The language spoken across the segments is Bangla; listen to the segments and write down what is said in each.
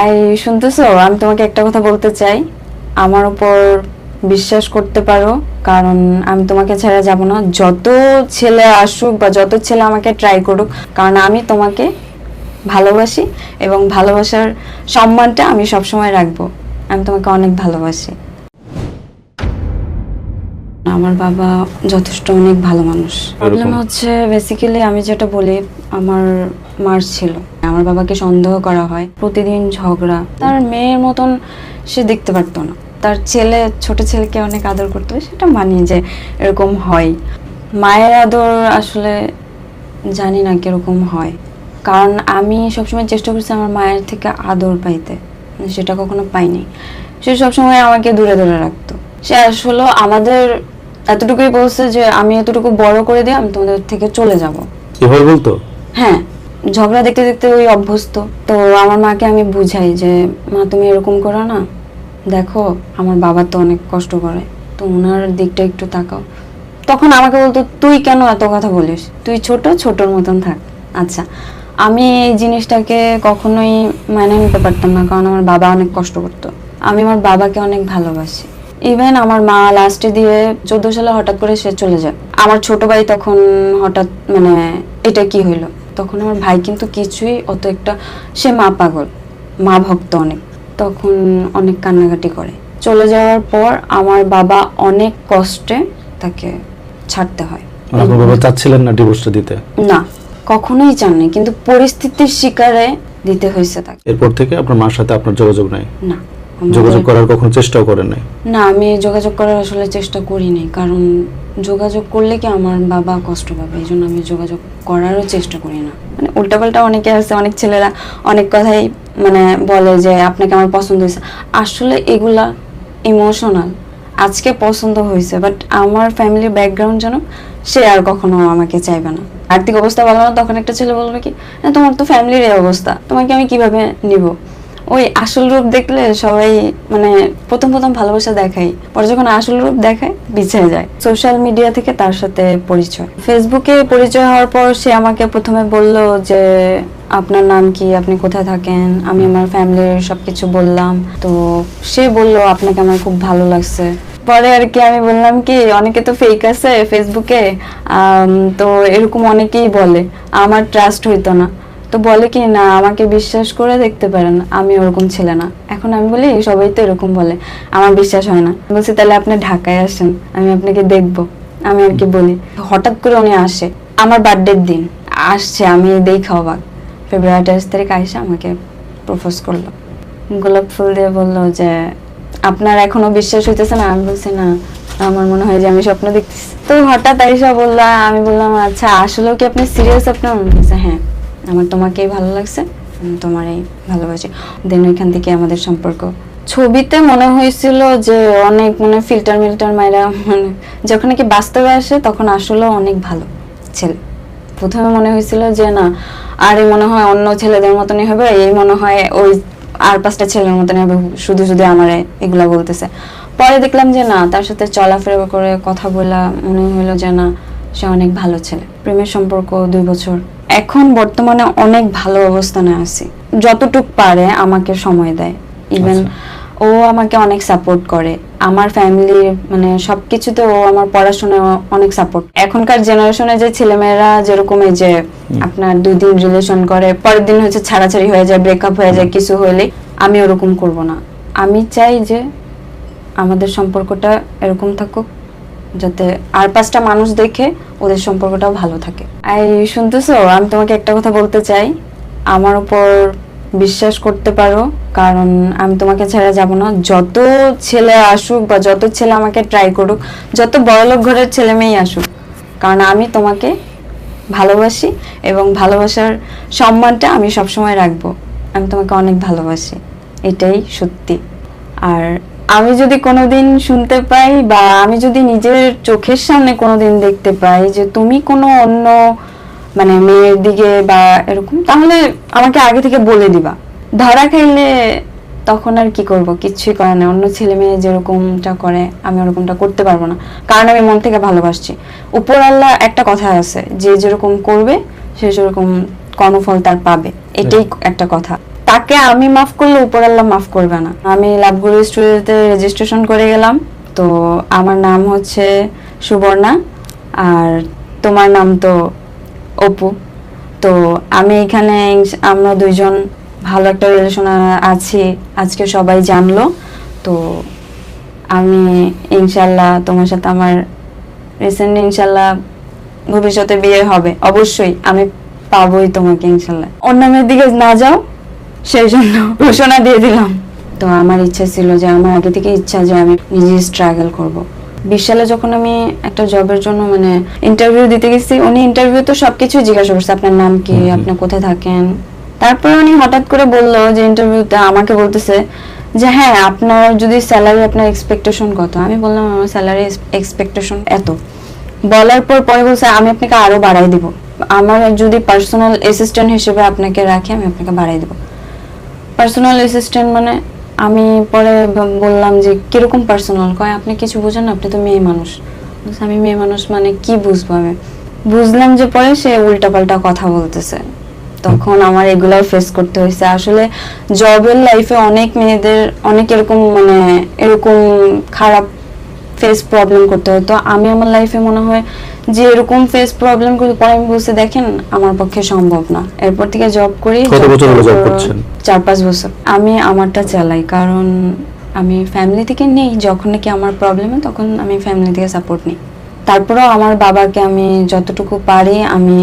আই শুনতেছো? আমি তোমাকে একটা কথা বলতে চাই। আমার উপর বিশ্বাস করতে পারো, কারণ আমি তোমাকে ছেড়ে যাব না। যত ছেলে আসুক বা যত ছেলে আমাকে ট্রাই করুক, কারণ আমি তোমাকে ভালোবাসি এবং ভালোবাসার সম্মানটা আমি সবসময় রাখব। আমি তোমাকে অনেক ভালোবাসি। আমার বাবা যথেষ্ট অনেক ভালো মানুষ। প্রবলেম হচ্ছে বেসিক্যালি আমি যেটা বলি আমার মার ছিল। আমার বাবাকে সন্দেহ করা হয় প্রতিদিন ঝগড়া। তার মেয়ের মতন সে দেখতে পারতো না। তার ছেলে ছোট ছেলেকে অনেক আদর করতো সেটা মানি যে এরকম হয়। মায়ের আদর আসলে জানি না কীরকম হয়। কারণ আমি সবসময় চেষ্টা করছি আমার মায়ের থেকে আদর পাইতে। সেটা কখনো পাইনি। সে সবসময় আমাকে দূরে দূরে রাখতো। সে আসলে আমাদের এতটুকুই বলছে যে আমি এতটুকু বড় করে দিয়ে আমি তোমাদের থেকে চলে যাব। এভাবে বলতো? হ্যাঁ ঝগড়া দেখতে দেখতে ওই অভ্যস্ত। তো আমার মাকে আমি বুঝাই যে মা তুমি এরকম করো না। দেখো আমার বাবা তো অনেক কষ্ট করে। তো ওনার দিকটা একটু তাকাও। তখন আমাকে বলতো তুই কেন এত কথা বলিস? তুই ছোট ছোটর মতন থাক। আচ্ছা আমি এই জিনিসটাকে কখনোই মানে নিতে পারতাম না কারণ আমার বাবা অনেক কষ্ট করতো। আমি আমার বাবাকে অনেক ভালোবাসি। ইভেন আমার মা লাস্টে দিয়ে চোদ্দ সালে হঠাৎ করে সে চলে যায়। আমার ছোট ভাই তখন হঠাৎ মানে এটা কি হইল? তখন আমার ভাই কিন্তু কিছুই অত একটা সে মা পাগল মা ভক্ত অনেক। তখন অনেক কান্নাকাটি করে। চলে যাওয়ার পর আমার বাবা অনেক কষ্টে তাকে ছাড়তে হয়। আপনার বাবা চাচ্ছিলেন না ডিভোর্সটা দিতে? না কখনোই চাননি। কিন্তু পরিস্থিতির শিকারে দিতে হয়েছে তাকে। এরপর থেকে আপনার মার সাথে আপনার যোগাযোগ নাই? না। যোগাযোগ করার কখনো চেষ্টাও করেন নাই? না আমি যোগাযোগ করার আসলে চেষ্টা করিনি কারণ যোগাযোগ করলে কি আমার বাবা কষ্ট পাবে এই জন্য আমি যোগাযোগ করারও চেষ্টা করি না। মানে উল্টাপাল্টা অনেকে আছে অনেক ছেলেরা অনেক কথাই মানে বলে যে আপনাকে আমার পছন্দ হয়েছে। আসলে এগুলা ইমোশনাল আজকে পছন্দ হয়েছে বাট আমার ফ্যামিলির ব্যাকগ্রাউন্ড যেন সে আর কখনো আমাকে চাইবে না। আর্থিক অবস্থা ভালো না তখন একটা ছেলে বলবে কি "হ্যাঁ, তোমার তো ফ্যামিলির এই অবস্থা তোমাকে আমি কীভাবে নিব? ওই আসল রূপ দেখলে সবাই মানে প্রথম প্রথম ভালোবাসা দেখাই পরে যখন আসল রূপ দেখায় পিছিয়ে যায়। সোশ্যাল মিডিয়া থেকে তার সাথে পরিচয়। ফেসবুকে পরিচয় হওয়ার পর সে আমাকে প্রথমে বলল যে আপনার নাম কি? আপনি কোথায় থাকেন? আমি আমার ফ্যামিলির সবকিছু বললাম। তো সে বলল আপনাকে আমার খুব ভালো লাগছে। পরে আর কি আমি বললাম কি অনেকে তো ফেক আছে ফেসবুকে তো এরকম অনেকেই বলে। আমার ট্রাস্ট হইতো না। তো বলে কি না আমাকে বিশ্বাস করে দেখতে পারেন আমি ওরকম ছেলে না। এখন আমি বলি সবাই তো এরকম বলে আমার বিশ্বাস হয় না। বলছি তাহলে আপনি ঢাকায় আসেন আমি আপনাকে দেখব আমি আর কি বলি। হঠাৎ করে উনি আসে আমার বার্থডের দিন আসছে আমি দেখা অবাক। ফেব্রুয়ারি আঠাশ তারিখ আইসা আমাকে প্রপোজ করল। গোলাপ ফুল দিয়ে বলল যে আপনার এখনও বিশ্বাস হইতেছে না? আমি বলছি না আমার মনে হয় যে আমি স্বপ্ন দেখতেছি। তো হঠাৎ আইসা বললা আমি বললাম আচ্ছা আসলেও কি আপনি সিরিয়াস আপনার? বলছি, হ্যাঁ। আমার তোমাকেই ভালো লাগছে, আমি তোমারই ভালোবাসি। দেন ওইখান থেকে আমাদের সম্পর্ক। ছবিতে মনে হয়েছিল যে অনেক মানে ফিল্টার মিল্টার মায়েরা মানে যখন নাকি বাস্তবে আসে তখন আসলে অনেক ভালো ছেলে। প্রথমে মনে হয়েছিল যে না, আরে মনে হয় অন্য ছেলেদের মতনই হবে, এই মনে হয় ওই আর পাঁচটা ছেলের মতনই হবে, শুধু শুধু আমার এগুলা বলতেছে। পরে দেখলাম যে না, তার সাথে চলাফেরা করে কথা বলা মনে হলো যে না সে অনেক ভালো ছেলে। প্রেমের সম্পর্ক দুই বছর। এখন বর্তমানে অনেক ভালো অবস্থানে আছি। যতটুক পারে আমাকে সময় দেয়। ইভেন ও আমাকে অনেক সাপোর্ট করে। আমার ফ্যামিলির মানে সবকিছুতে ও আমার পড়াশোনায় অনেক সাপোর্ট এখনকার জেনারেশনে যে ছেলেমেয়েরা যেরকম এই যে আপনার দুই দিন রিলেশন করে পরের দিন হচ্ছে ছাড়াছাড়ি হয়ে যায় ব্রেকআপ হয়ে যায় কিছু হলে আমি ওরকম করব না। আমি চাই যে আমাদের সম্পর্কটা এরকম থাকুক। যাতে আর পাঁচটা মানুষ দেখে ওদের সম্পর্কটাও ভালো থাকে। আই, শুনতেছো? আমি তোমাকে একটা কথা বলতে চাই। আমার উপর বিশ্বাস করতে পারো, কারণ আমি তোমাকে ছেড়ে যাব না। যত ছেলে আসুক বা যত ছেলে আমাকে ট্রাই করুক, যত বড়লোক ঘরের ছেলে মেয়েই আসুক, কারণ আমি তোমাকে ভালোবাসি এবং ভালোবাসার সম্মানটা আমি সবসময় রাখব। আমি তোমাকে অনেক ভালোবাসি, এটাই সত্যি। আর আমি যদি কোনোদিন শুনতে পাই বা আমি যদি নিজের চোখের সামনে কোনোদিন দেখতে পাই যে তুমি কোনো অন্য মানে মেয়ের দিকে বা এরকম তাহলে আমাকে আগে থেকে বলে দিবা। ধরা খাইলে তখন আর কি করব? কিচ্ছুই করে না অন্য ছেলে মেয়ে যেরকমটা করে আমি ওরকমটা করতে পারব না। কারণ আমি মন থেকে ভালোবাসছি। উপর আল্লাহ একটা কথা আছে যে যেরকম করবে সে যেরকম কর্মফল তার পাবে। এটাই একটা কথা। তাকে আমি মাফ করলে উপর আল্লাহ মাফ করবে না। আমি লাভগুরু স্টুডিওতে রেজিস্ট্রেশন করে গেলাম। তো আমার নাম হচ্ছে সুবর্ণা আর তোমার নাম তো অপু। তো আমি এখানে আমরা দুইজন ভালো একটা রিলেশন আছি। আজকে সবাই জানলো। তো আমি ইনশাল্লাহ তোমার সাথে আমার রিসেন্ট ইনশাল্লাহ ভবিষ্যতে বিয়ে হবে। অবশ্যই আমি পাবোই তোমাকে ইনশাল্লাহ। অন্য দিকে না যাও। সেই জন্য ঘোষণা দিয়ে দিলাম। তো আমার ইচ্ছা ছিল যে আমার আগে থেকে ইচ্ছা যে আমি নিজে স্ট্রাগল করব। বিশ সালে যখন আমি একটা জবের জন্য মানে ইন্টারভিউ দিতে গেছি উনি ইন্টারভিউ তো সবকিছু জিজ্ঞাসা করছে আপনার নাম কি। আপনি কোথায় থাকেন? তারপরে উনি হঠাৎ করে বলল যে ইন্টারভিউতে আমাকে বলতেছে যে হ্যাঁ আপনার যদি স্যালারি আপনার এক্সপেকটেশন কত? আমি বললাম আমার স্যালারি এক্সপেকটেশন এত। বলার পর পরে বলছে আমি আপনাকে আরও বাড়াই দিব। আমার যদি পার্সোনাল অ্যাসিস্ট্যান্ট হিসেবে আপনাকে রাখি আমি আপনাকে বাড়াই দিব। পার্সোনাল অ্যাসিস্ট্যান্ট মানে আমি পরে বললাম যে, কীরকম পার্সোনাল কয়, আপনি কিছু বুঝেন আপনি তো মেয়ে মানুষ। আমি মেয়ে মানুষ মানে কি বুঝব আমি? বুঝলাম যে পরে সে উল্টাপাল্টা কথা বলতেছে। তখন আমার এগুলো ফেস করতে হয়েছে। আসলে জবের লাইফে অনেক মেয়েদের অনেক এরকম মানে এরকম খারাপ ফেস প্রবলেম করতে হয়। তো আমি আমার লাইফে মনে হয় যে এরকম ফেস প্রবলেম করে পরে আমি বুঝতে দেখেন আমার পক্ষে সম্ভব না। এরপর থেকে জব করি কত বছর হলো পর করছেন? চার পাঁচ বছর। আমি আমারটা চালাই কারণ আমি ফ্যামিলি থেকে নেই যখন নাকি আমার প্রবলেম হয় তখন আমি ফ্যামিলি থেকে সাপোর্ট নিই। তারপরেও আমার বাবাকে আমি যতটুকু পারি আমি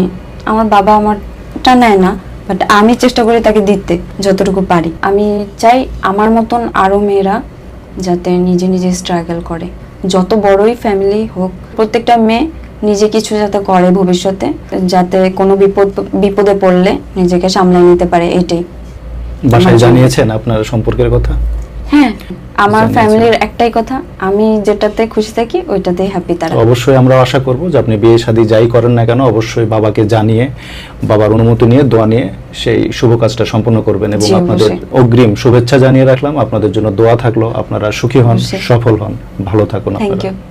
আমার বাবা আমারটা নেয় না বাট আমি চেষ্টা করি তাকে দিতে যতটুকু পারি। আমি চাই আমার মতন আরও মেয়েরা যাতে নিজে নিজে স্ট্রাগল করে। যত বড়ই ফ্যামিলি হোক প্রত্যেকটা মেয়ে নিজে কিছু যাতে করে ভবিষ্যতে যাতে কোনো বিপদ বিপদে পড়লে নিজেকে সামলাই নিতে পারে এটাই। বাসায় জানিয়েছেন আপনার সম্পর্কের কথা? হ্যাঁ আমার ফ্যামিলির একটাই কথা আমি যেটাতে খুশি থাকি ওইটাতেই হ্যাপি তারা। অবশ্যই আমরা আশা করব যে আপনি বিয়ে শাদী যাই করেন না কেন অবশ্যই বাবাকে জানিয়ে বাবার অনুমতি নিয়ে দোয়া নিয়ে সেই শুভ কাজটা সম্পন্ন করবেন এবং আপনাদের অগ্রিম শুভেচ্ছা জানিয়ে রাখলাম। আপনাদের জন্য দোয়া থাকল আপনারা সুখী হন সফল হন। ভালো থাকুন থ্যাংক আপনারা। ইউ